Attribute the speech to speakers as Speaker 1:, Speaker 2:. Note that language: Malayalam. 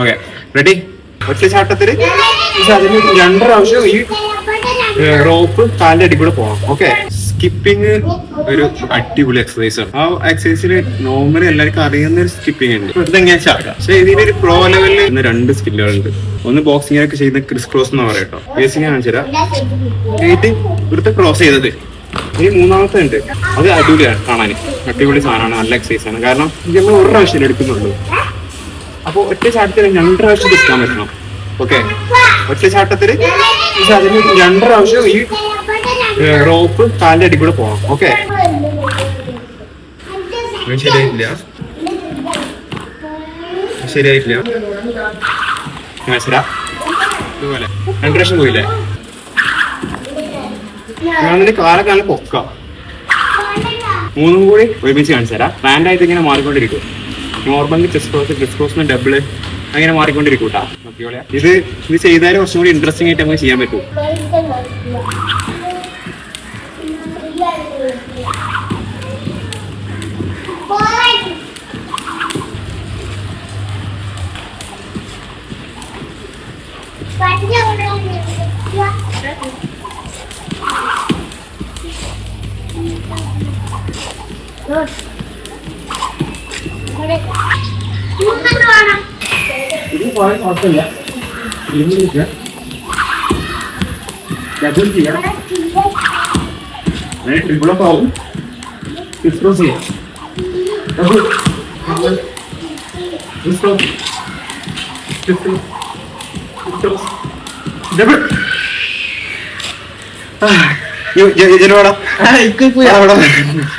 Speaker 1: ഓക്കെ റെഡി ഒറ്റ ചാട്ടത്തിൽ. അതിന് രണ്ട് പ്രാവശ്യം ഈ റോപ്പ് കാലിന്റെ അടി കൂടെ പോകാം ഓക്കെ സ്കിപ്പിംഗ് ഒരു അടിപൊളി എക്സസൈസ് ആണ്. ആ എക്സസൈസിൽ നോർമലി എല്ലാവർക്കും അറിയുന്ന ഒരു സ്കിപ്പിംഗ് ഉണ്ട്. ഇതെങ്ങനെ ചാക്കാം പക്ഷെ ഇതിനൊരു പ്രോ ലെവലിൽ ഇന്ന് രണ്ട് സ്കില്ലുകളുണ്ട് ഒന്ന് ബോക്സിംഗ് ഒക്കെ ചെയ്യുന്ന ക്രിസ് ക്രോസ് എന്ന് പറയാം കേട്ടോ ബേസിംഗ് കാണിച്ചു തരാം. ഗേറ്റ് ഇവിടുത്തെ ക്രോസ് ചെയ്തത്. ഈ മൂന്നാമത്തെ ഉണ്ട്. അത് അടിപൊളിയാണ്. കാണാൻ അടിപൊളി സാധനമാണ്. നല്ല എക്സസൈസ് ആണ്. കാരണം ഇത് നമ്മൾ ഒരു പ്രാവശ്യം എടുക്കുന്നുള്ളൂ. അപ്പൊ ഒറ്റ ചാട്ടത്തിൽ രണ്ട് പ്രാവശ്യം തിരിക്കാൻ പറ്റണം. ഓക്കെ ഒറ്റ ചാട്ടത്തിൽ അതിന് രണ്ട് പ്രാവശ്യം ഈ റോപ്പ് കാലിന്റെ അടി കൂടെ പോകണം ഓക്കെ ശരിയായിട്ടില്ല. ശരിയായിട്ടില്ല. മനസ്സിലാ? ഇതുപോലെ. രണ്ട് പ്രാവശ്യം പോയില്ലേ? ഞാനതിന്റെ കാലൊക്കെ പൊക്കാം. മൂന്നും കൂടി ഒരുമിച്ച് കാണിച്ചു തരാം. റാൻഡായിട്ട് ഇങ്ങനെ മാറിക്കൊണ്ടിരിക്കും. നോർമലി ചെസ് ക്രോസ് ചെസ് ക്രോസിന് ഡബിൾ അങ്ങനെ മാറിക്കൊണ്ടിരിക്കും കേട്ടാ ഇത് ഇത് ചെയ്താലും കുറച്ചും കൂടി ഇൻട്രസ്റ്റിംഗ് ആയിട്ട് നമുക്ക് ചെയ്യാൻ പറ്റും. ഇത് പോയാൽ കുഴപ്പമില്ല ഡബിൾ ചെയ്യാം അങ്ങനെ ട്രിപ്പിളൊക്കെ ആവും ചെസ് ക്രോസ് ചെയ്യാം double chess cross chess cross double ജനവാടാ